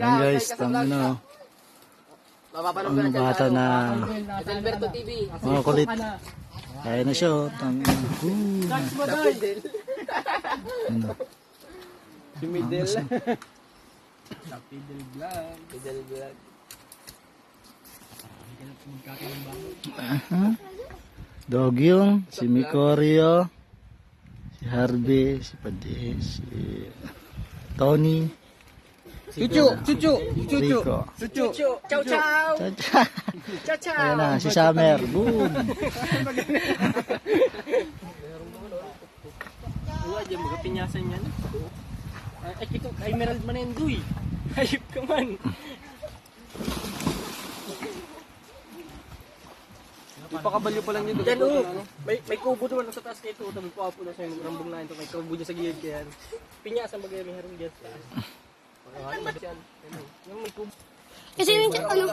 Yan guys, tang ano, Mapapanood ang bata na Alberto TV. mga kulit. Kaya na siya, oh. Tang, uh, ano. Si Midel. Lapidel Vlog. Midel Vlog. Aha. Dog yung, si Mikorio, si Harvey, si Padi, si Tony, Chuchu! Chuchu! Chuchu! Ciao, ciao! Cha cha. Ciao, ciao! Ayan na, si Summer. Boom. Wala dyan, mga pinyasan yan. Ay, kito, Emerald Manendoy. Hayop ka man. Ipakabaliw pa lang yun. Yan o. May, may kubo naman sa taas kay ito. Tapos papo na sa'yo. Rambong na ito. May kubo niya sa gilid kaya. Pinyasan bagay may harong dyan sa taas. Yung. Kasi yun siya, ano,